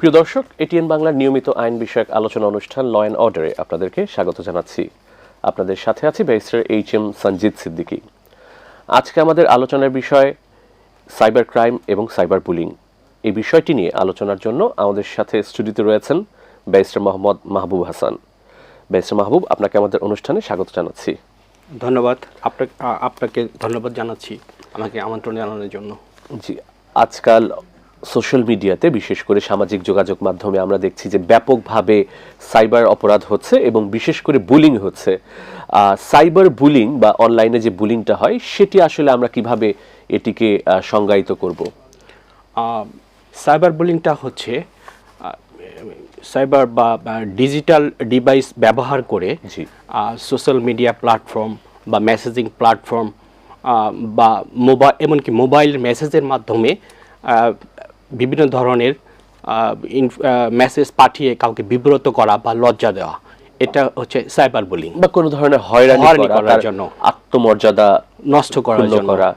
প্রিয় দর্শক এটিএন বাংলার নিয়মিত আইন বিষয়ক আলোচনা অনুষ্ঠান ল অ্যান্ড অর্ডারে আপনাদেরকে স্বাগত জানাচ্ছি। আপনাদের সাথে আছি barrister H M Sanjit Siddiqui. আজকে আমাদের আলোচনার বিষয় সাইবার ক্রাইম এবং সাইবার বুলিং। এই বিষয়টি নিয়ে আলোচনার জন্য আমাদের সাথে স্টুডিওতে রয়েছেন ব্যারিস্টার মোহাম্মদ মাহবুব হাসান। ব্যারিস্টার মাহবুব আপনাকে আমাদের অনুষ্ঠানে স্বাগত জানাচ্ছি। ধন্যবাদ। আপনাকে আপনাকে ধন্যবাদ জানাচ্ছি আমাকে আমন্ত্রণ জানানোর জন্য। জি আজকাল সোশ্যাল মিডিয়াতে বিশেষ করে সামাজিক যোগাযোগ মাধ্যমে আমরা দেখছি যে ব্যাপকভাবে সাইবার অপরাধ হচ্ছে এবং বিশেষ করে বুলিং হচ্ছে সাইবার বুলিং বা অনলাইনে যে বুলিংটা হয় সেটি আসলে আমরা কীভাবে এটিকে সংজ্ঞায়িত করব সাইবার বুলিংটা হচ্ছে সাইবার বা ডিজিটাল ডিভাইস ব্যবহার করে জি। সোশ্যাল মিডিয়া প্ল্যাটফর্ম বা মেসেজিং প্ল্যাটফর্ম বা মোবাইল এমনকি মোবাইল মেসেজের মাধ্যমে বিভিন্ন ধরনের মেসেজ পাঠিয়ে কাউকে বিব্রত করা বা লজ্জা দেওয়া এটা হচ্ছে সাইবার বুলিং বা কোনো ধরনের হয়রানি করার জন্য। আত্মমর্যাদা নষ্ট করার জন্য। করা।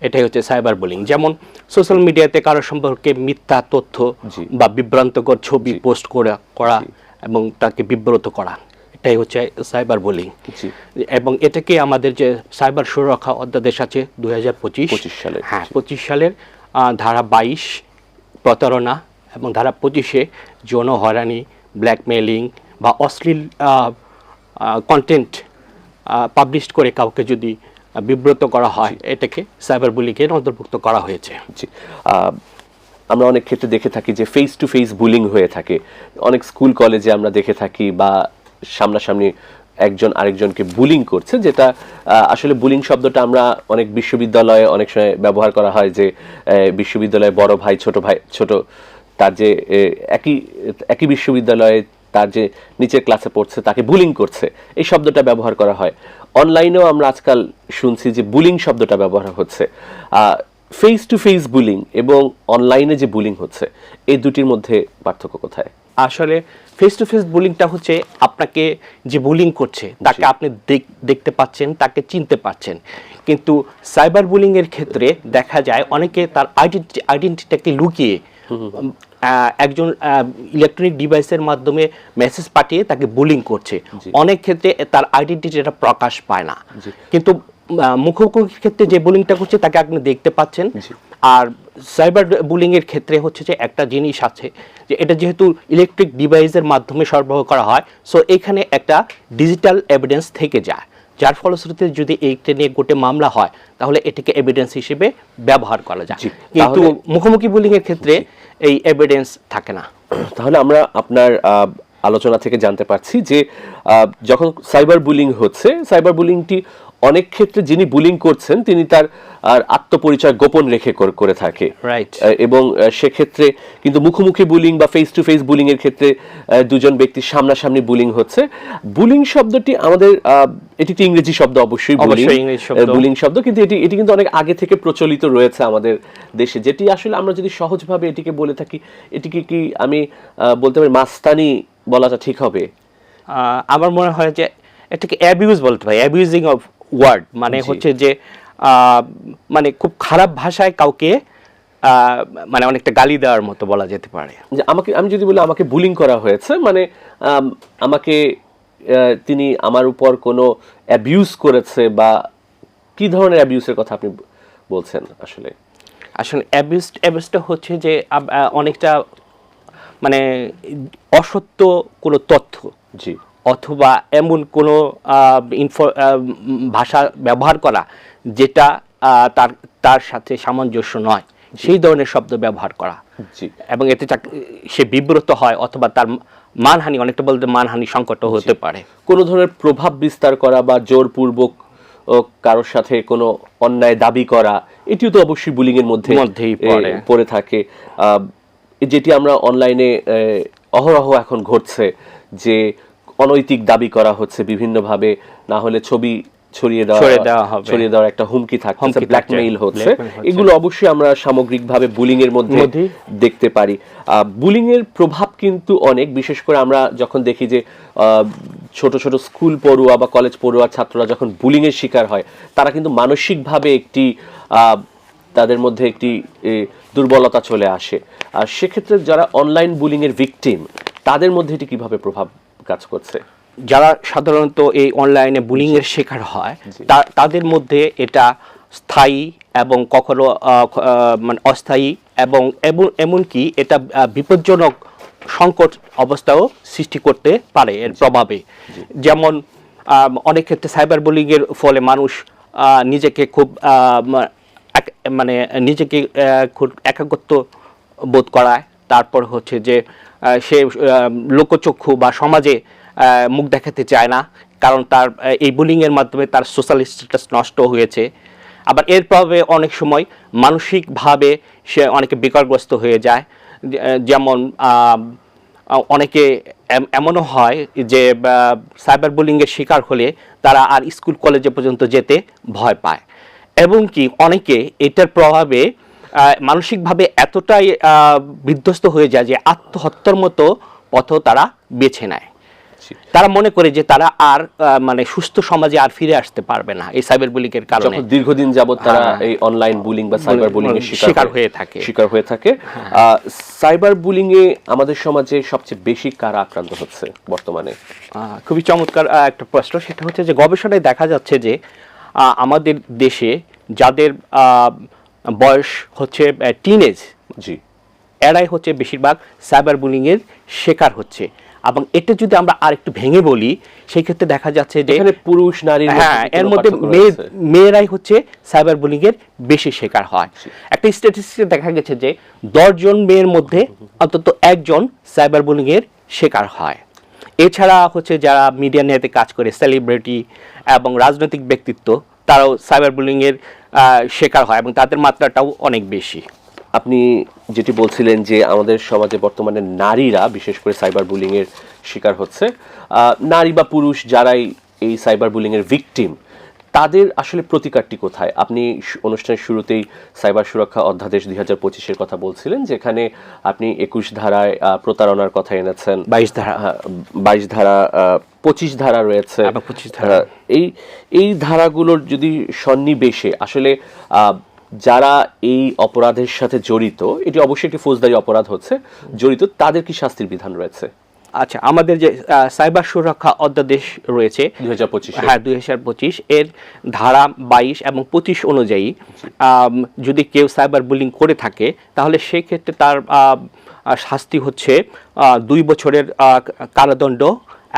এটাই হচ্ছে সাইবার বুলিং যেমন সোশ্যাল মিডিয়াতে কারও সম্পর্কে মিথ্যা তথ্য বা বিভ্রান্তকর ছবি পোস্ট করা করা এবং তাকে বিব্রত করা এটাই হচ্ছে সাইবার বুলিং এবং এটাকে আমাদের যে সাইবার সুরক্ষা অধ্যাদেশ আছে দুই হাজার পঁচিশ 25 সালের, হ্যাঁ পঁচিশ সালের ধারা বাইশ প্রতারণা এবং ধারা পঁচিশে যৌন হয়রানি ব্ল্যাকমেলিং বা অশ্লীল কন্টেন্ট পাবলিশ করে কাউকে যদি বিব্রত করা হয় এটাকে সাইবার বুলিংয়ের অন্তর্ভুক্ত করা হয়েছে। আমরা অনেক ক্ষেত্রে দেখে থাকি যে ফেস টু ফেস বুলিং হয়ে থাকে। অনেক স্কুল কলেজে আমরা দেখে থাকি বা সামনাসামনি একজন আরেকজনকে বুলিং করছে, যেটা আসলে বুলিং শব্দটা আমরা অনেক বিশ্ববিদ্যালয়ে অনেক সময় ব্যবহার করা হয় যে বিশ্ববিদ্যালয়ে বড় ভাই, ছোট ভাই, ছোট তার যে একই একই বিশ্ববিদ্যালয়ে তার যে নিচের ক্লাসে পড়ছে, তাকে বুলিং করছে। এই শব্দটা ব্যবহার করা হয়। অনলাইনেও আমরা আজকাল শুনছি যে বুলিং শব্দটা ব্যবহার হচ্ছে। ফেস টু ফেস বুলিং এবং অনলাইনে যে বুলিং হচ্ছে, এই দুটির মধ্যে পার্থক্য কোথায়? আসলে ফেস টু ফেস বুলিংটা হচ্ছে আপনাকে যে বুলিং করছে তাকে আপনি দেখ- দেখতে পাচ্ছেন তাকে চিনতে পারছেন কিন্তু সাইবার বুলিং এর ক্ষেত্রে দেখা যায় অনেকে তার আইডেন্টি আইডেন্টিটাকে লুকিয়ে একজন ইলেকট্রনিক ডিভাইসের মাধ্যমে মেসেজ পাঠিয়ে তাকে বুলিং করছে। অনেক ক্ষেত্রে তার আইডেন্টিটিটা প্রকাশ পায় না। কিন্তু মুখোমুখির ক্ষেত্রে যে বুলিংটা করছে তাকে আপনি দেখতে পাচ্ছেন। আর সাইবার বুলিং এর ক্ষেত্রে হচ্ছে যে একটা জিনিস আছে যে এটা যেহেতু ইলেকট্রিক ডিভাইসের মাধ্যমে সরবরাহ করা হয় সো এখানে একটা ডিজিটাল এভিডেন্স থেকে যায়। যার ফলশ্রুতিতে যদি এইটা নিয়ে গোটে মামলা হয় তাহলে এটাকে এভিডেন্স হিসেবে ব্যবহার করা যায়। কিন্তু মুখোমুখি বুলিং এর ক্ষেত্রে এই এভিডেন্স থাকে না। তাহলে আমরা আপনার আলোচনা থেকে জানতে পারছি যে যখন সাইবার বুলিং হচ্ছে সাইবার বুলিংটি অনেক ক্ষেত্রে যিনি বুলিং করছেন তিনি তার আর আত্মপরিচয় গোপন রেখে করে থাকে. আহ, এবং সেক্ষেত্রে কিন্তু মুখোমুখি বুলিং বা ফেস টু ফেস বুলিং এর ক্ষেত্রে দুজন ব্যক্তির সামনাসামনি বুলিং হচ্ছে বুলিং শব্দটি আমাদের এটি একটি ইংরেজি শব্দ অবশ্যই শব্দ। বুলিং শব্দ কিন্তু এটি এটি কিন্তু অনেক আগে থেকে প্রচলিত রয়েছে আমাদের দেশে যেটি আসলে আমরা যদি সহজভাবে এটিকে বলে থাকি এটিকে কি আমি বলতে পারি মাস্তানি বলাটা ঠিক হবে আমার মনে হয় যে এটাকে অ্যাবিউজ বলতে হয় অ্যাবিউজিং অফ ওয়ার্ড মানে হচ্ছে যে মানে খুব খারাপ ভাষায় কাউকে মানে অনেকটা গালি দেওয়ার মতো বলা যেতে পারে। যে আমাকে আমি যদি বলি আমাকে বুলিং করা হয়েছে মানে আমাকে তিনি আমার উপর কোনো অ্যাবিউজ করেছে বা কি ধরনের অ্যাবিউসের কথা আপনি বলছেন আসলে? আসলে অ্যাবিউজ অ্যাবিউজটা হচ্ছে যে অনেকটা মানে অসত্য কোনো তথ্য জি। অথবা এমন কোনো ইনফো ভাষা ব্যবহার করা যেটা তার তার সাথে সামঞ্জস্য নয়। সেই ধরনের শব্দ ব্যবহার করা। এবং এতে সে বিব্রত হয় অথবা তার মানহানি অনেকটা বলতে মানহানি সংকট হতে পারে। কোনো ধরনের প্রভাব বিস্তার করা বা জোরপূর্বক কারোর সাথে কোনো অন্যায় দাবি করা এটিও তো অবশ্যই বুলিং এর মধ্যে মধ্যেই পড়ে। পড়ে থাকে। আহ, যেটি আমরা অনলাইনে অহরহ এখন ঘটছে যে অনৈতিক দাবি করা হচ্ছে বিভিন্নভাবে না হলে ছবি ছড়িয়ে দেওয়া ছড়িয়ে দেওয়ার একটা হুমকি থাকছে ব্ল্যাকমেইল হচ্ছে। এগুলো অবশ্যই আমরা সামগ্রিকভাবে বুলিং এর মধ্যে দেখতে পারি। বুলিং এর প্রভাব কিন্তু অনেক বিশেষ করে আমরা যখন দেখি যে আহ, ছোট ছোট স্কুল পড়ুয়া বা কলেজ পড়ুয়া ছাত্ররা যখন বুলিং এর শিকার হয় তারা কিন্তু মানসিকভাবে একটি আহ, তাদের মধ্যে একটি দুর্বলতা চলে আসে। আর সেক্ষেত্রে যারা অনলাইন বুলিং এর ভিকটিম তাদের মধ্যে এটি কীভাবে প্রভাব কাজ করছে। যারা সাধারণত এই অনলাইনে বুলিং এর শিকার হয় তাদের মধ্যে এটা স্থায়ী এবং কখনো মানে অস্থায়ী এবং এমন এমনকি এটা বিপজ্জনক সংকট অবস্থাও সৃষ্টি করতে পারে এর প্রভাবে। যেমন অনেক ক্ষেত্রে সাইবার বুলিং এর ফলে মানুষ নিজেকে খুব মানে নিজেকে খুব একাগ্রত বোধ করায়। তারপর হচ্ছে যে সে লোকচক্ষু বা সমাজে মুখ দেখাতে চায় না, কারণ তার এই বুলিংয়ের মাধ্যমে তার সোশ্যাল স্ট্যাটাস নষ্ট হয়েছে। আবার এর প্রভাবে অনেক সময় মানসিকভাবে সে অনেকে বিকারগ্রস্ত হয়ে যায়। যেমন অনেকে এমনও হয় যে সাইবার বুলিংয়ের শিকার হলে তারা আর স্কুল কলেজে পর্যন্ত যেতে ভয় পায়। এবং কি, অনেকে এটার প্রভাবে মানসিকভাবে এতটাই বিধ্বস্ত হয়ে যায় যে আত্মহত্যার মতো পথও তারা বেছে নেয়। তারা মনে করে যে তারা আর মানে সুস্থ সমাজে আর ফিরে আসতে পারবে না এই সাইবার বুলিংয়ের কারণে। দীর্ঘদিন যাবত তারা হ্যাঁ। এই অনলাইন বুলিং বা সাইবার বুলিং এর শিকার হয়ে থাকে। শিকার হয়ে থাকে। সাইবার বুলিং এ আমাদের সমাজে সবচেয়ে বেশি কারা আক্রান্ত হচ্ছে বর্তমানে? খুবই চমৎকার একটা প্রশ্ন। সেটা হচ্ছে যে গবেষণায় দেখা যাচ্ছে যে আমাদের দেশে যাদের আহ, বয়স হচ্ছে টিনেজ জি। এরাই হচ্ছে বেশিরভাগ সাইবার বুলিংয়ের শিকার হচ্ছে। এবং এটা যদি আমরা আর একটু ভেঙে বলি সেই ক্ষেত্রে দেখা যাচ্ছে যে এখানে পুরুষ নারীর হ্যাঁ এর মধ্যে? মেয়েরাই হচ্ছে সাইবার বুলিং এর বেশি শিকার হয়। একটা স্ট্যাটিস্টিক্সে দেখা গেছে যে দশজন মেয়ের মধ্যে অন্তত একজন সাইবার বুলিং এর শিকার হয়। এছাড়া হচ্ছে যারা মিডিয়া নিয়ে কাজ করে সেলিব্রিটি এবং রাজনৈতিক ব্যক্তিত্ব তারাও সাইবার বুলিং এর শিকার হয় এবং তাদের মাত্রাটাও অনেক বেশি। আপনি যেটি বলছিলেন যে আমাদের সমাজে বর্তমানে নারীরা, বিশেষ করে সাইবার বুলিং এর শিকার হচ্ছে নারী বা পুরুষ যারাই এই সাইবার বুলিং এর ভিকটিম তাদের আসলে প্রতিকারটি কোথায় আপনি অনুষ্ঠানের শুরুতেই সাইবার সুরক্ষা অধ্যাদেশ দুই হাজার পঁচিশের কথা বলছিলেন যেখানে আপনি একুশ ধারায় প্রতারণার কথা এনেছেন 22 ধারা। হ্যাঁ, বাইশ ধারা পঁচিশ ধারা রয়েছে 25 ধারা। এই এই ধারাগুলোর যদি সন্নিবেশে আসলে যারা এই অপরাধের সাথে জড়িত এটি অবশ্যই একটি ফৌজদারি অপরাধ হচ্ছে জড়িত তাদের কি শাস্তির বিধান রয়েছে আচ্ছা আমাদের যে সাইবার সুরক্ষা অধ্যাদেশ রয়েছে দুই হাজার পঁচিশে। হ্যাঁ দুই হাজার পঁচিশ এর ধারা বাইশ এবং পঁচিশ অনুযায়ী যদি কেউ সাইবার বুলিং করে থাকে তাহলে সেক্ষেত্রে তার শাস্তি হচ্ছে দুই বছরের কারাদণ্ড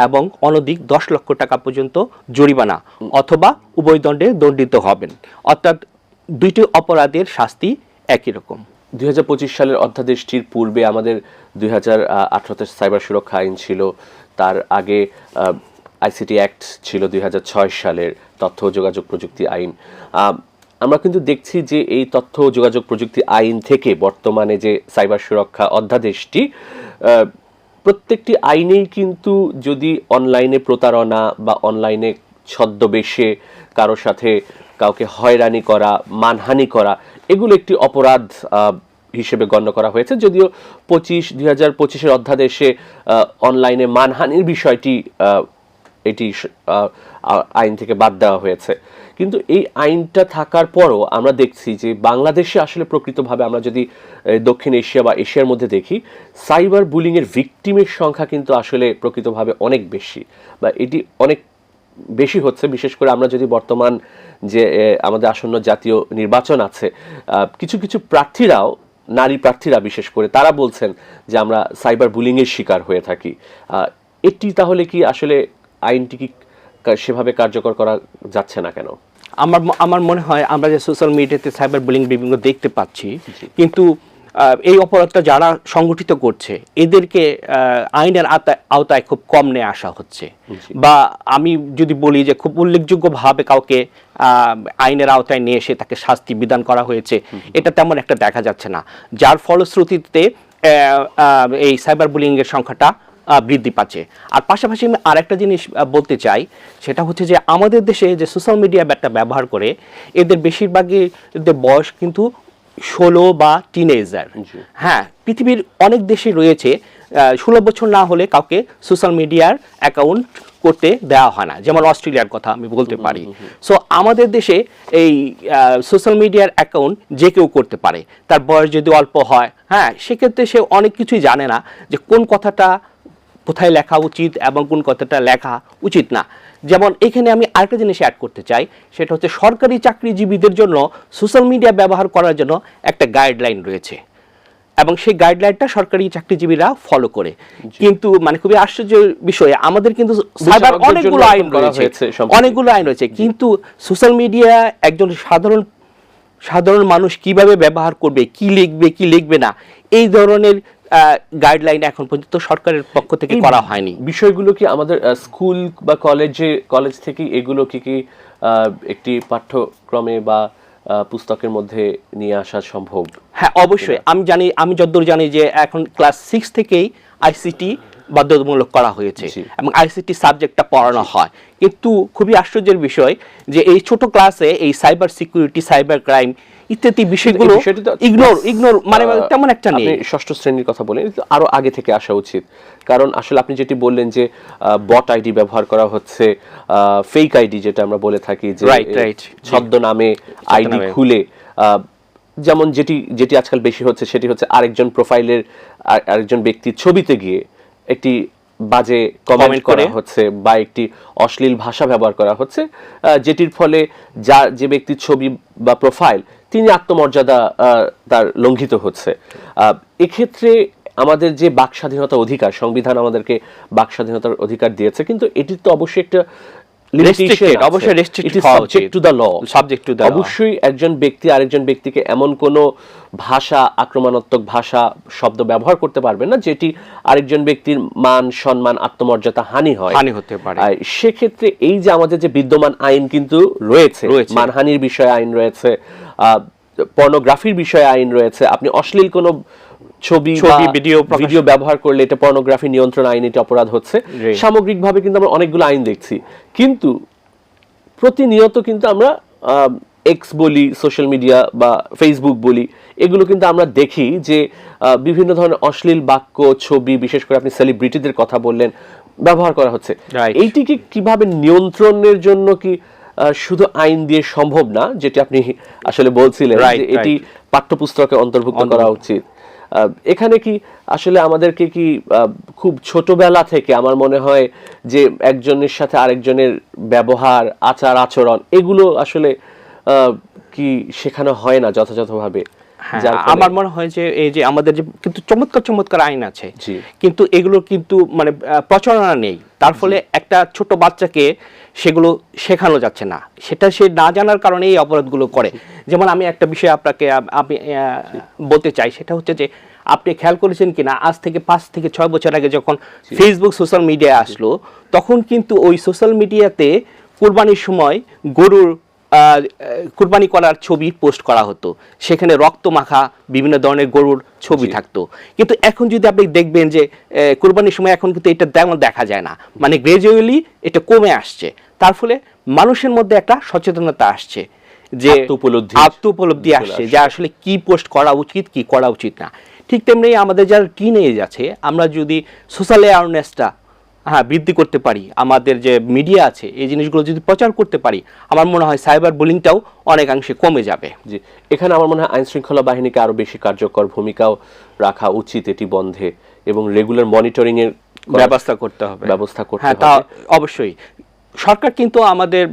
এবং অনধিক দশ লক্ষ টাকা পর্যন্ত জরিমানা অথবা উভয় দণ্ডে দণ্ডিত হবেন। অর্থাৎ দুইটি অপরাধের শাস্তি একই রকম। দুই হাজার পঁচিশ সালের অধ্যাদেশটির পূর্বে আমাদের দুই হাজার সাইবার সুরক্ষা আইন ছিল। তার আগে আইসিটি অ্যাক্ট ছিল দুই হাজার ছয় সালের তথ্য যোগাযোগ প্রযুক্তি আইন। আমরা কিন্তু দেখছি যে এই তথ্য যোগাযোগ প্রযুক্তি আইন থেকে বর্তমানে যে সাইবার সুরক্ষা অধ্যাদেশটি প্রত্যেকটি আইনেই কিন্তু যদি অনলাইনে প্রতারণা বা অনলাইনে ছদ্মবেশে কারও সাথে কাউকে হয়রানি করা, মানহানি করা, এগুলো একটি অপরাধ হিসেবে গণ্য করা হয়েছে। যদিও পঁচিশ, দুই হাজার পঁচিশের অধ্যাদেশে অনলাইনে মানহানির বিষয়টি এটি আইন থেকে বাদ দেওয়া হয়েছে। কিন্তু এই আইনটা থাকার পরও আমরা দেখছি যে বাংলাদেশে আসলে প্রকৃতভাবে আমরা যদি দক্ষিণ এশিয়া বা এশিয়ার মধ্যে দেখি, সাইবার বুলিংয়ের ভিকটিমের সংখ্যা কিন্তু আসলে প্রকৃতভাবে অনেক বেশি বা এটি অনেক বেশি হচ্ছে। বিশেষ করে আমরা যদি বর্তমান যে আমাদের আসন্ন জাতীয় নির্বাচন আছে কিছু কিছু প্রার্থীরাও নারী প্রার্থীরা বিশেষ করে তারা বলছেন যে আমরা সাইবার বুলিংয়ের শিকার হয়ে থাকি। এটি তাহলে কি আসলে আইনটি কি সেভাবে কার্যকর করা যাচ্ছে না কেন? আমার আমার মনে হয় আমরা যে সোশ্যাল মিডিয়াতে সাইবার বুলিং বিভিন্ন দেখতে পাচ্ছি কিন্তু এই অপরাধটা যারা সংগঠিত করছে এদেরকে আইনের আওতায় আওতায় খুব কম নিয়ে আসা হচ্ছে। বা আমি যদি বলি যে খুব উল্লেখযোগ্যভাবে কাউকে আইনের আওতায় নিয়ে এসে তাকে শাস্তি বিধান করা হয়েছে এটা তেমন একটা দেখা যাচ্ছে না। যার ফলশ্রুতিতে এই সাইবার বুলিংয়ের সংখ্যাটা বৃদ্ধি পাচ্ছে। আর পাশাপাশি আমি আরেকটা জিনিস বলতে চাই সেটা হচ্ছে যে আমাদের দেশে যে সোশ্যাল মিডিয়া একটা ব্যবহার করে এদের বেশিরভাগই বয়স কিন্তু ষোলো বা টিনেজার। হ্যাঁ পৃথিবীর অনেক দেশে রয়েছে ষোলো বছর না হলে কাউকে সোশ্যাল মিডিয়ার অ্যাকাউন্ট করতে দেওয়া হয় না। যেমন অস্ট্রেলিয়ার কথা আমি বলতে পারি। সো আমাদের দেশে এই সোশ্যাল মিডিয়ার অ্যাকাউন্ট যে কেউ করতে পারে তার বয়স যদি অল্প হয় হ্যাঁ সেক্ষেত্রে সে অনেক কিছুই জানে না যে কোন কথাটা কোথায় লেখা উচিত এবং কোন কথাটা লেখা উচিত না। যেমন এখানে আমি আরেকটা জিনিস অ্যাড করতে চাই সেটা হচ্ছে সরকারি চাকরিজীবীদের জন্য সোশ্যাল মিডিয়া ব্যবহার করার জন্য একটা গাইডলাইন রয়েছে। এবং সেই গাইডলাইনটা সরকারি চাকরিজীবীরা ফলো করে। কিন্তু মানে খুবই আশ্চর্য বিষয় আমাদের কিন্তু সাইবার অনেকগুলো আইন রয়েছে। অনেকগুলো আইন রয়েছে। কিন্তু সোশ্যাল মিডিয়া একজন সাধারণ সাধারণ মানুষ কীভাবে ব্যবহার করবে কি লিখবে কি লিখবে না এই ধরনের গাইডলাইন এখন পর্যন্ত সরকারের পক্ষ থেকে করা হয়নি। বিষয়গুলো কি আমাদের স্কুল বা কলেজে কলেজ থেকে এগুলো কি কি একটি পাঠ্যক্রমে বা পুস্তকের মধ্যে নিয়ে আসা সম্ভব? হ্যাঁ অবশ্যই। আমি জানি আমি যতদূর জানি যে এখন ক্লাস সিক্স থেকেই আইসিটি বাধ্যতামূলক করা হয়েছে এবং আইসিটি সাবজেক্টটা পড়ানো হয়। কিন্তু খুবই আশ্চর্যের বিষয় যে এই ছোট ক্লাসে এই সাইবার সিকিউরিটি সাইবার ক্রাইম ইত্যাদি বিষয়গুলো ইগনোর ইগনোর মানে তেমন একটা নেই। আপনি ষষ্ঠ শ্রেণির কথা বলেন আরও আগে থেকে আসা উচিত। কারণ আসলে আপনি যেটি বললেন যে বট আইডি ব্যবহার করা হচ্ছে ফেক আইডি যেটা আমরা বলে থাকি যে জি। ছদ্মনামে আইডি খুলে যেমন যেটি যেটি আজকাল বেশি হচ্ছে সেটি হচ্ছে আরেকজন প্রোফাইলের আরেকজন ব্যক্তির ছবিতে গিয়ে একটি বাজে কমেন্ট করা হচ্ছে বা একটি অশ্লীল ভাষা ব্যবহার করা হচ্ছে আহ, যেটির ফলে যার যে ব্যক্তির ছবি বা প্রোফাইল তিনি আত্মমর্যাদা তার লঙ্ঘিত হচ্ছে। এক্ষেত্রে আমাদের যে বাক স্বাধীনতা অধিকার, সংবিধান আমাদেরকে বাক স্বাধীনতার অধিকার দিয়েছে, কিন্তু এটির তো অবশ্যই একটা অবশ্যই উচিত। to the law। Subject to the অবশ্যই একজন ব্যক্তি আরেকজন ব্যক্তিকে এমন কোনো ভাষা আক্রমণাত্মক ভাষা শব্দ ব্যবহার করতে পারবে না যেটি আরেকজন ব্যক্তির মান সম্মান আত্মমর্যাদা হানি হয় হানি হতে পারে। সেক্ষেত্রে এই যে আমাদের যে বিদ্যমান আইন কিন্তু রয়েছে রয়েছে। মানহানির বিষয়ে আইন রয়েছে পর্নোগ্রাফির বিষয়ে আইন রয়েছে আপনি অশ্লীল কোনো ছবি ছবি, ভিডিও ভিডিও ব্যবহার করলে এটা পর্নোগ্রাফি নিয়ন্ত্রণ আইন এটা অপরাধ হচ্ছে। সামগ্রিকভাবে কিন্তু আমরা অনেকগুলো আইন দেখছি। কিন্তু প্রতিনিয়ত কিন্তু আমরা এক্স বলি সোশ্যাল মিডিয়া বা ফেসবুক বলি এগুলো কিন্তু আমরা দেখি যে বিভিন্ন ধরনের অশ্লীল বাক্য ছবি বিশেষ করে আপনি সেলিব্রিটিদের কথা বললেন ব্যবহার করা হচ্ছে. এইটিকে কীভাবে নিয়ন্ত্রণের জন্য কি শুধু আইন দিয়ে সম্ভব না যেটি আপনি আসলে বলছিলেন এটি পাঠ্যপুস্তকে অন্তর্ভুক্ত করা উচিত? এখানে কি আসলে আমাদেরকে কি খুব ছোটবেলা থেকে আমার মনে হয় যে একজনের সাথে আরেকজনের ব্যবহার আচার আচরণ এগুলো আসলে আহ, কি শেখানো হয় না যথাযথভাবে? হ্যাঁ, আমার মনে হয় যে এই যে আমাদের যে কিন্তু চমৎকার চমৎকার আইন আছে। কিন্তু এগুলো কিন্তু মানে প্রচলনা প্রচারণা নেই। তার ফলে একটা ছোট বাচ্চাকে সেগুলো শেখানো যাচ্ছে না। সেটা সে না জানার কারণে এই অপরাধগুলো করে। যেমন আমি একটা বিষয় আপনাকে আপ- আমি বলতে চাই সেটা হচ্ছে যে আপনি খেয়াল করেছেন কিনা আজ থেকে পাঁচ থেকে ছয় বছর আগে যখন ফেসবুক সোশ্যাল মিডিয়ায় আসলো তখন কিন্তু ওই সোশ্যাল মিডিয়াতে কোরবানির সময় গরুর কুরবানি করার ছবি পোস্ট করা হতো। সেখানে রক্ত মাখা বিভিন্ন ধরনের গরুর ছবি থাকতো। কিন্তু এখন যদি আপনি দেখবেন যে কুরবানির সময় এখন কিন্তু এটা তেমন দেখা যায় না। মানে গ্রাজুয়ালি এটা কমে আসছে। তার ফলে মানুষের মধ্যে একটা সচেতনতা আসছে যে আত্ম-উপলব্ধি আত্ম উপলব্ধি আসছে আসছে। যে আসলে কি পোস্ট করা উচিত কি করা উচিত না। ঠিক তেমনি আমাদের যারা টিনেজ আছে আমরা যদি সোশ্যাল অ্যাওয়ারনেসটা হ্যাঁ বৃদ্ধি করতে পারি। আমাদের যে মিডিয়া আছে এই জিনিসগুলো যদি প্রচার করতে পারি আমার মনে হয় সাইবার বুলিংটাও অনেকাংশে কমে যাবে। জি এখানে আমার মনে হয় আইন শৃঙ্খলা বাহিনীকে আরও বেশি কার্যকর ভূমিকাও রাখা উচিত এটি বন্ধে এবং রেগুলার মনিটরিংয়ের ব্যবস্থা করতে হবে। ব্যবস্থা করতে হ্যাঁ তা অবশ্যই। সরকার কিন্তু আমাদের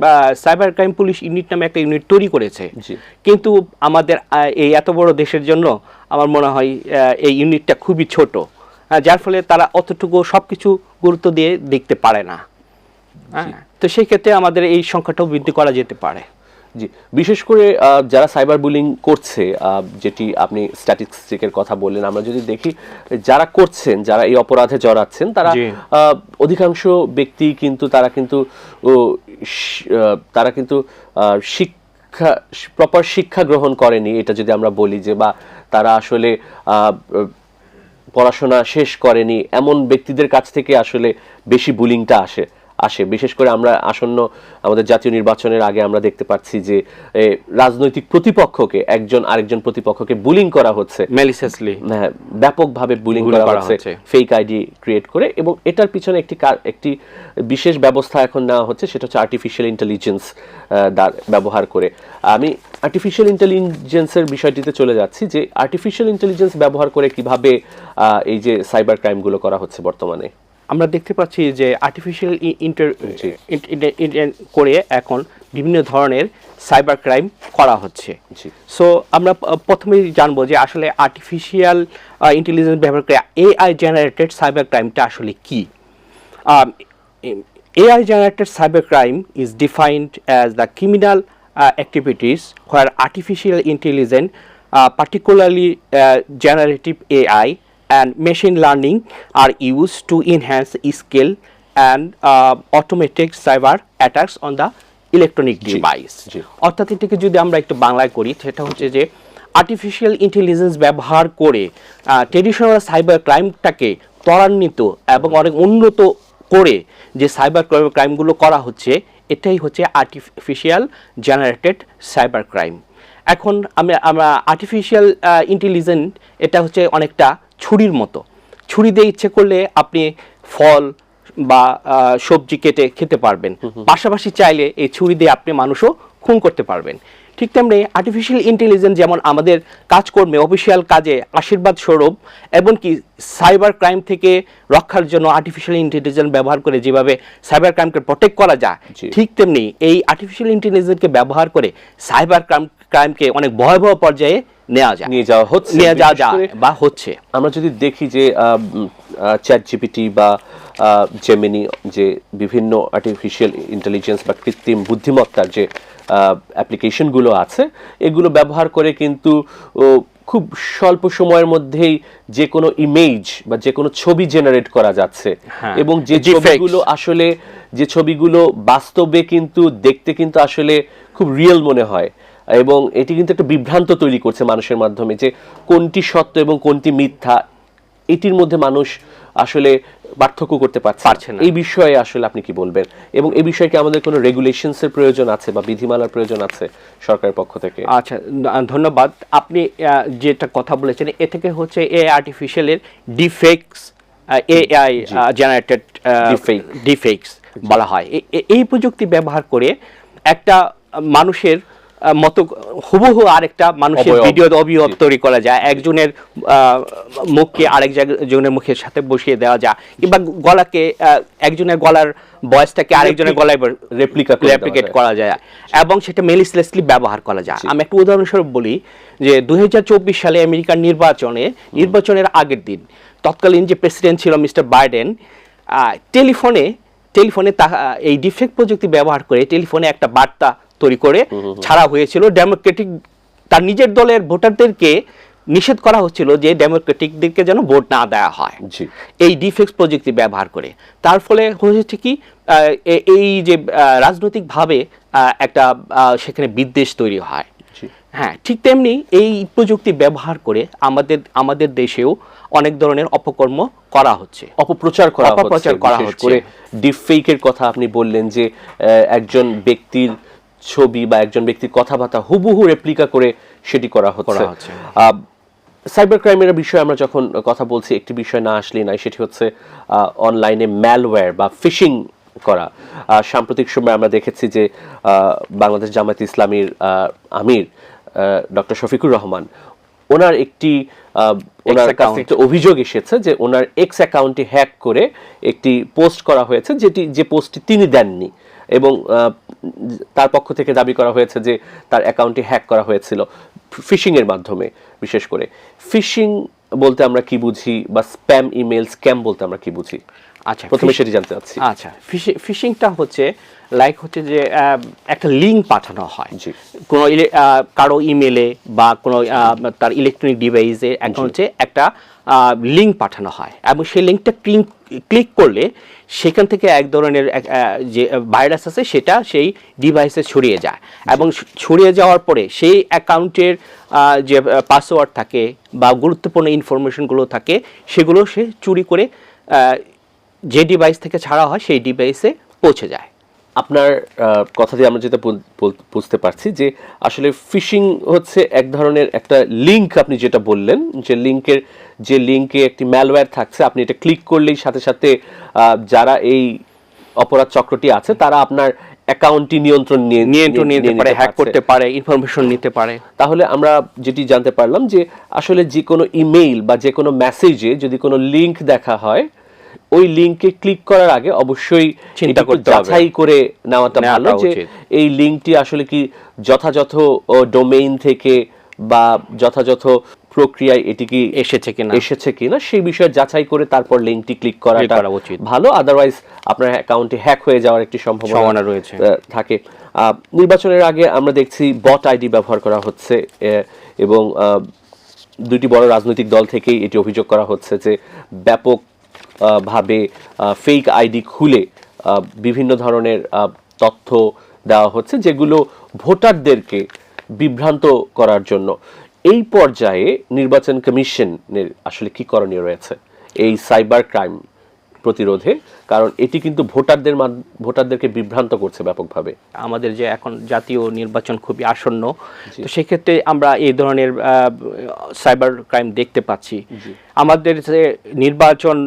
সাইবার ক্রাইম পুলিশ ইউনিট নামে একটা ইউনিট তৈরি করেছে। জি। কিন্তু আমাদের এই এত বড় দেশের জন্য আমার মনে হয় এই ইউনিটটা খুবই ছোট। যার ফলে তারা অতটুকু সবকিছু গুরুত্ব দিয়ে দেখতে পারে না। হ্যাঁ, তো সেই ক্ষেত্রে আমাদের এই সংখ্যাটাও বৃদ্ধি করা যেতে পারে। জি বিশেষ করে যারা সাইবার বুলিং করছে যেটি আপনি স্ট্যাটিস্টিকের কথা বললেন আমরা যদি দেখি যারা করছেন যারা এই অপরাধে জড়াচ্ছেন তারা আহ, অধিকাংশ ব্যক্তি কিন্তু তারা কিন্তু তারা কিন্তু আহ, শিক্ষা প্রপার শিক্ষা গ্রহণ করেনি। এটা যদি আমরা বলি যে বা তারা আসলে আহ, পড়াশোনা শেষ করেনি এমন ব্যক্তিদের কাছ থেকে আসলে বেশি বুলিংটা আসে। আসে। বিশেষ করে আমরা আসন্ন আমাদের জাতীয় নির্বাচনের আগে আমরা দেখতে পাচ্ছি যে রাজনৈতিক প্রতিপক্ষকে একজন আরেকজন প্রতিপক্ষকে বুলিং করা হচ্ছে। মেলিসেসলি হ্যাঁ, ব্যাপকভাবে বুলিং করা হচ্ছে। ফেক আইডি ক্রিয়েট করে এবং এটার পিছনে একটি একটি বিশেষ ব্যবস্থা এখন নেওয়া হচ্ছে সেটা হচ্ছে আর্টিফিশিয়াল ইন্টেলিজেন্স ব্যবহার করে। আমি আর্টিফিশিয়াল ইন্টেলিজেন্সের বিষয়টিতে চলে যাচ্ছি যে আর্টিফিশিয়াল ইন্টেলিজেন্স ব্যবহার করে কীভাবে আহ, এই যে সাইবার ক্রাইমগুলো করা হচ্ছে বর্তমানে। আমরা দেখতে পাচ্ছি যে আর্টিফিশিয়াল ইন্টার করে এখন বিভিন্ন ধরনের সাইবার ক্রাইম করা হচ্ছে। সো আমরা প্রথমেই জানব যে আসলে আর্টিফিশিয়াল ইন্টেলিজেন্স ব্যবহার করে এআই জেনারেটেড সাইবার ক্রাইমটা আসলে কি? AI generated cyber crime is defined as the criminal activities where artificial intelligence particularly generative AI and machine learning, are used to enhance skill and uh, automatic cyber attacks on the electronic device. অর্থাৎ এটাকে যদি আমরা একটু বাংলায় করি সেটা হচ্ছে যে আর্টিফিশিয়াল ইন্টেলিজেন্স ব্যবহার করে ট্রেডিশনাল সাইবার ক্রাইমটাকে ত্বরান্বিত এবং অনেক উন্নত করে যে সাইবার ক্রাইমগুলো করা হচ্ছে এটাই হচ্ছে আর্টিফিশিয়াল জেনারেটেড সাইবার ক্রাইম এখন আমি আমরা আর্টিফিশিয়াল ইন্টেলিজেন্ট এটা হচ্ছে অনেকটা ছুরির মতো। ছুরি দিয়ে ইচ্ছে করলে আপনি ফল বা আহ, সবজি কেটে খেতে পারবেন। পাশাপাশি চাইলে এই ছুরি দিয়ে আপনি মানুষও খুন করতে পারবেন। ঠিক তেমনি আর্টিফিশিয়াল ইন্টেলিজেন্স যেমন আমাদের কাজকর্মে অফিসিয়াল কাজে আশীর্বাদ স্বরূপ এমনকি সাইবার ক্রাইম থেকে রক্ষার জন্য আর্টিফিশিয়াল ইন্টেলিজেন্স ব্যবহার করে যেভাবে সাইবার ক্রাইমকে প্রোটেক্ট করা যায় ঠিক তেমনি এই আর্টিফিশিয়াল ইন্টেলিজেন্সকে ব্যবহার করে সাইবার ক্রাইম ক্রাইমকে অনেক ভয়াবহ পর্যায়ে নেওয়া যায়। নিয়ে যাওয়া হচ্ছে। নিয়ে যাওয়া যায় বা হচ্ছে। আমরা যদি দেখি যে চ্যাট জিপিটি বা জেমিনি যে বিভিন্ন আর্টিফিশিয়াল ইন্টেলিজেন্স বা কৃত্রিম বুদ্ধিমত্তার যে অ্যাপ্লিকেশনগুলো আছে এগুলো ব্যবহার করে কিন্তু খুব স্বল্প সময়ের মধ্যেই যে কোনো ইমেজ বা যে কোনো ছবি জেনারেট করা যাচ্ছে হ্যাঁ, এবং যে। ছবিগুলো আসলে যে ছবিগুলো বাস্তবে কিন্তু দেখতে কিন্তু আসলে খুব রিয়েল মনে হয় এবং এটি কিন্তু একটা বিভ্রান্ত তৈরি করছে মানুষের মাধ্যমে যে কোনটি সত্য এবং কোনটি মিথ্যা এটির মধ্যে মানুষ আসলে পার্থক্য করতে পারছে না। এই বিষয়ে আসলে আপনি কি বলবেন? এবং এই বিষয়ে কি আমাদের কোনো রেগুলেশনস এর প্রয়োজন আছে বা বিধিমালার প্রয়োজন আছে সরকারের পক্ষ থেকে? আচ্ছা ধন্যবাদ। আপনি যেটা কথা বলেছেন এ থেকে হচ্ছে এ আর্টিফিশিয়ালের ডিফেক্টস এআই জেনারেটেড. ডিফেক্টস বলা হয়। এই প্রযুক্তি ব্যবহার করে একটা মানুষের মতো হুবহু আরেকটা মানুষের ভিডিও অভিয়ব তৈরি করা যায়। একজনের মুখকে আরেক জনের মুখের সাথে বসিয়ে দেওয়া যায়। কিংবা গলাকে একজনের গলার বয়সটাকে আরেকজনের গলায় ব- Replica করে যায়। এবং সেটা মেলিসলেসলি ব্যবহার করা যায়। আমি একটা উদাহরণস্বরূপ বলি যে দু হাজার চব্বিশ সালে আমেরিকার নির্বাচনে নির্বাচনের আগের দিন তৎকালীন যে প্রেসিডেন্ট ছিল মিস্টার বাইডেন টেলিফোনে টেলিফোনে তা এই ডিফেক্ট প্রযুক্তি ব্যবহার করে টেলিফোনে একটা বার্তা তৈরি করে ছাড়া হয়েছিল। ডেমোক্রেটিক তার নিজের দলের ভোটারদেরকে নিষেধ করা হচ্ছিল যে ডেমোক্রেটিকদেরকে যেন ভোট না দেওয়া হয়। এই ডিফেক্স প্রযুক্তি ব্যবহার করে। তার ফলে হয়েছে কি এই যে রাজনৈতিকভাবে একটা সেখানে বিদ্বেষ তৈরি হয়। হ্যাঁ ঠিক তেমনি এই প্রযুক্তি ব্যবহার করে আমাদের আমাদের দেশেও অনেক ধরনের অপকর্ম করা হচ্ছে। অপপ্রচার করা হচ্ছে অপপ্রচার করা হচ্ছে। করে ডিপফেকের কথা আপনি বললেন যে একজন ব্যক্তির ছবি বা একজন ব্যক্তির কথাবার্তা হুবহু রেপ্লিকা করে সেটি করা হচ্ছে। সাইবার ক্রাইমের বিষয়ে আমরা যখন কথা বলছি একটি বিষয় না আসলেই নাই সেটি হচ্ছে অনলাইনে ম্যালওয়্যার বা ফিশিং করা। সাম্প্রতিক সময় আমরা দেখেছি যে বাংলাদেশ জামায়াত ইসলামীর আমির ডক্টর শফিকুর রহমান ওনার একটি আহ, ওনার কাছ একটা অভিযোগ এসেছে যে ওনার এক্স অ্যাকাউন্টটি হ্যাক করে একটি পোস্ট করা হয়েছে যেটি যে পোস্টটি তিনি দেননি। এবং তার পক্ষ থেকে দাবি করা হয়েছে যে তার অ্যাকাউন্টটি হ্যাক করা হয়েছিল ফিশিং এর মাধ্যমে, বিশেষ করে। ফিশিং বলতে আমরা কি বুঝি বা স্প্যাম ইমেল স্ক্যাম বলতে আমরা কি বুঝি? আচ্ছা প্রথমে সেটি জানতে চাচ্ছি। আচ্ছা ফিশিংটা হচ্ছে লাইক হচ্ছে যে একটা লিঙ্ক পাঠানো হয়। কোনো ইলে- কারও ইমেলে বা কোনো তার ইলেকট্রনিক ডিভাইসে অ্যাকাউন্টে একটা লিঙ্ক পাঠানো হয়। এবং সেই লিঙ্কটা ক্লিক ক্লিক করলে সেখান থেকে এক ধরনের যে ভাইরাস আছে সেটা সেই ডিভাইসে ছড়িয়ে যায়। এবং ছড়িয়ে যাওয়ার পরে সেই অ্যাকাউন্টের যে পাসওয়ার্ড থাকে বা গুরুত্বপূর্ণ ইনফরমেশনগুলো থাকে সেগুলো সে চুরি করে যে ডিভাইস থেকে ছাড়া হয় সেই ডিভাইসে পৌঁছে যায়। আপনার কথা দিয়ে আমরা যেটা বুঝতে পারছি যে আসলে ফিশিং হচ্ছে এক ধরনের একটা লিংক আপনি যেটা বললেন যে লিংকের যে লিংকে একটি ম্যালওয়্যার থাকছে আপনি এটা ক্লিক করলেই সাথে সাথে যারা এই অপরাধ চক্রটি আছে তারা আপনার অ্যাকাউন্টটি নিয়ন্ত্রণ নিয়ে নিয়ন্ত্রণ নিয়ে- নিতে পারে হ্যাক করতে পারে ইনফরমেশন নিতে পারে। তাহলে আমরা যেটি জানতে পারলাম যে আসলে যে কোনো ইমেইল বা যে কোনো মেসেজে যদি কোনো লিংক দেখা হয় ওই লিংকে ক্লিক করার আগে অবশ্যই চিন্তা করতে হবে। যাচাই করে নেওয়াটা ভালো যে এই লিংকটি আসলে কি যথাযথ ডোমেইন থেকে বা যথাযথ প্রক্রিয়ায় এটি কি এসেছে কিনা এসেছে কিনা সেই বিষয়ে যাচাই করে তারপর লিংকটি ক্লিক করাটা করা উচিত। ভালো আদারওয়াইজ আপনার অ্যাকাউন্টে হ্যাক হয়ে যাওয়ার একটি সম্ভাবনা রয়েছে। থাকে আহ, নির্বাচনের আগে আমরা দেখছি বট আইডি ব্যবহার করা হচ্ছে এবং দুটি বড় রাজনৈতিক দল থেকেই এটি অভিযোগ করা হচ্ছে যে ব্যাপক ভাবে ফেক আইডি খুলে বিভিন্ন ধরনের তথ্য দেওয়া হচ্ছে যেগুলো ভোটারদেরকে বিভ্রান্ত করার জন্য। এই পর্যায়ে নির্বাচন কমিশনের আসলে কি করণীয় রয়েছে? এই সাইবার ক্রাইম প্রতিরোধে কারণ এটি কিন্তু ভোটারদের ভোটারদেরকে বিভ্রান্ত করছে ব্যাপকভাবে। আমাদের যে এখন জাতীয় নির্বাচন খুবই আসন্ন তো সেক্ষেত্রে আমরা এই ধরনের সাইবার ক্রাইম দেখতে পাচ্ছি। আমাদের যে নির্বাচন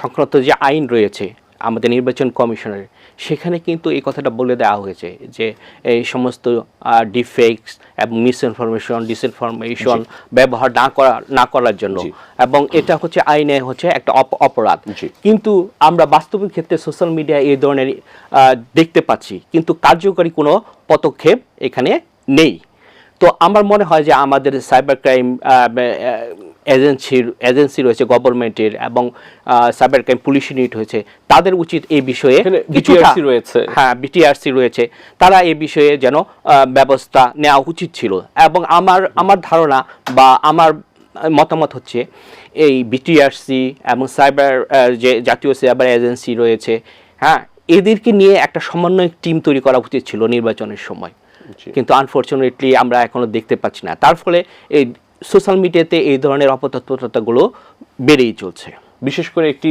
সংক্রান্ত যে আইন রয়েছে আমাদের নির্বাচন কমিশনের সেখানে কিন্তু এই কথাটা বলে দেওয়া হয়েছে যে এই সমস্ত ডিফেক্টস এবং মিসইনফরমেশন ডিসইনফরমেশন ব্যবহার না করা না করার জন্য। এবং এটা হচ্ছে আইনে হচ্ছে একটা অপ- অপরাধ। কিন্তু আমরা বাস্তবিক ক্ষেত্রে সোশ্যাল মিডিয়া এই ধরনের দেখতে পাচ্ছি। কিন্তু কার্যকরী কোনো পদক্ষেপ এখানে নেই। তো আমার মনে হয় যে আমাদের সাইবার ক্রাইম এজেন্সির এজেন্সি রয়েছে গভর্নমেন্টের এবং সাইবার ক্রাইম পুলিশ ইউনিট হয়েছে। তাদের উচিত এই বিষয়ে বিটিআরসি রয়েছে। হ্যাঁ বিটিআরসি রয়েছে। তারা এই বিষয়ে যেন ব্যবস্থা নেওয়া উচিত ছিল। এবং আমার আমার ধারণা বা আমার মতামত হচ্ছে এই বিটিআরসি এবং সাইবার যে জাতীয় সাইবার এজেন্সি রয়েছে হ্যাঁ এদেরকে নিয়ে একটা সমন্বয় টিম তৈরি করা উচিত ছিল নির্বাচনের সময়। কিন্তু আনফরচুনেটলি আমরা এখনও দেখতে পাচ্ছি না। তার ফলে এই সোশ্যাল মিডিয়াতে এই ধরনের অপতৎপরতাগুলো বেড়েই চলছে। বিশেষ করে একটি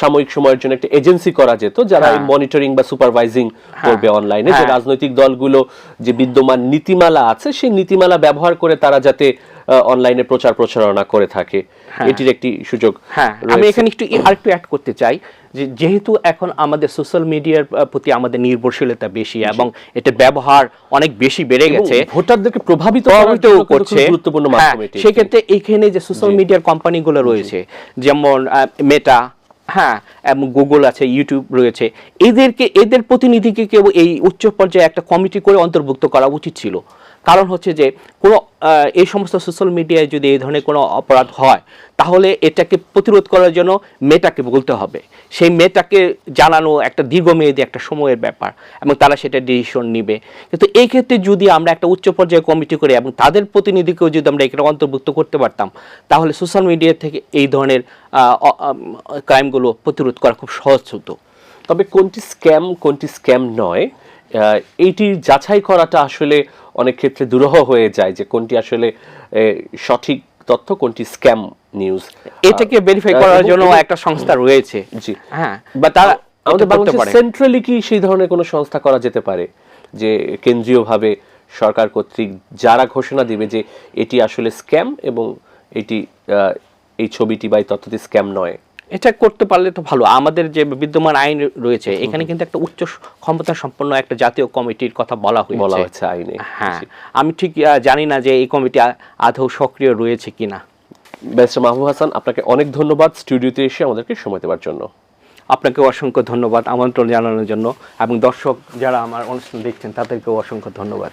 সাময়িক সময়ের জন্য একটা এজেন্সি করা যেত যারা এই মনিটরিং বা সুপারভাইজিং করবে অনলাইনে যে হ্যাঁ। রাজনৈতিক দলগুলো যে বিদ্যমান নীতিমালা আছে সেই নীতিমালা ব্যবহার করে তারা যাতে অনলাইনে প্রচার প্রচারণা করে থাকে। এটির একটি সুযোগ হ্যাঁ আমি এখানে একটু আরেকটু অ্যাড করতে চাই যে যেহেতু এখন আমাদের সোশ্যাল মিডিয়ার প্রতি আমাদের নির্ভরশীলতা বেশি এবং এটার ব্যবহার অনেক বেশি বেড়ে গেছে ভোটারদেরকে প্রভাবিত করছে। গুরুত্বপূর্ণ হ্যাঁ, মাধ্যম এটি। সেক্ষেত্রে এইখানে যে সোশ্যাল মিডিয়ার কোম্পানিগুলো রয়েছে যেমন মেটা হ্যাঁ এবং গুগল আছে ইউটিউব রয়েছে এদেরকে এদের প্রতিনিধিকে কেউ এই উচ্চ পর্যায়ে একটা কমিটি করে অন্তর্ভুক্ত করা উচিত ছিল। কারণ হচ্ছে যে কোনো এই সমস্ত সোশ্যাল মিডিয়ায় যদি এই ধরনের কোনো অপরাধ হয়, তাহলে এটাকে প্রতিরোধ করার জন্য মেটাকে বলতে হবে। সেই মেটাকে জানানো একটা দীর্ঘমেয়াদী একটা সময়ের ব্যাপার এবং তারা সেটা ডিসিশন নিবে। কিন্তু এই ক্ষেত্রে যদি আমরা একটা উচ্চ পর্যায়ে কমিটি করে এবং তাদের প্রতিনিধিকেও যদি আমরা এখানে অন্তর্ভুক্ত করতে পারতাম, তাহলে সোশ্যাল মিডিয়া থেকে এই ধরনের ক্রাইমগুলো প্রতিরোধ করা খুব সহজ হতো। তবে কোনটি স্ক্যাম কোনটি স্ক্যাম নয় এইটি যাচাই করাটা আসলে অনেক ক্ষেত্রে দুরূহ হয়ে যায় যে কোনটি আসলে সঠিক তথ্য কোনটি স্ক্যাম নিউজ। এটাকে ভেরিফাই করার জন্য একটা সংস্থা রয়েছে। জি। হ্যাঁ বা তারা আমাদের বাংলাদেশে সেন্ট্রালি কি সেই ধরনের কোনো সংস্থা করা যেতে পারে? যে কেন্দ্রীয়ভাবে সরকার কর্তৃক যারা ঘোষণা দিবে যে এটি আসলে স্ক্যাম এবং এটি এই ছবিটি বা এই তথ্যটি স্ক্যাম নয়? এটা করতে পারলে তো ভালো। আমাদের যে বিদ্যমান আইন রয়েছে এখানে কিন্তু একটা উচ্চ ক্ষমতা সম্পন্ন একটা জাতীয় কমিটির কথা বলা হয়েছে। বলা হচ্ছে আইনে। হ্যাঁ। আমি ঠিক জানি না যে এই কমিটি আদৌ সক্রিয় রয়েছে কিনা। ব্যারিস্টার মাহবুব হাসান আপনাকে অনেক ধন্যবাদ স্টুডিওতে এসে আমাদেরকে সময় দেওয়ার জন্য। আপনাকে অসংখ্য ধন্যবাদ আমন্ত্রণ জানানোর জন্য। এবং দর্শক যারা আমার অনুষ্ঠান দেখছেন তাদেরকেও অসংখ্য ধন্যবাদ।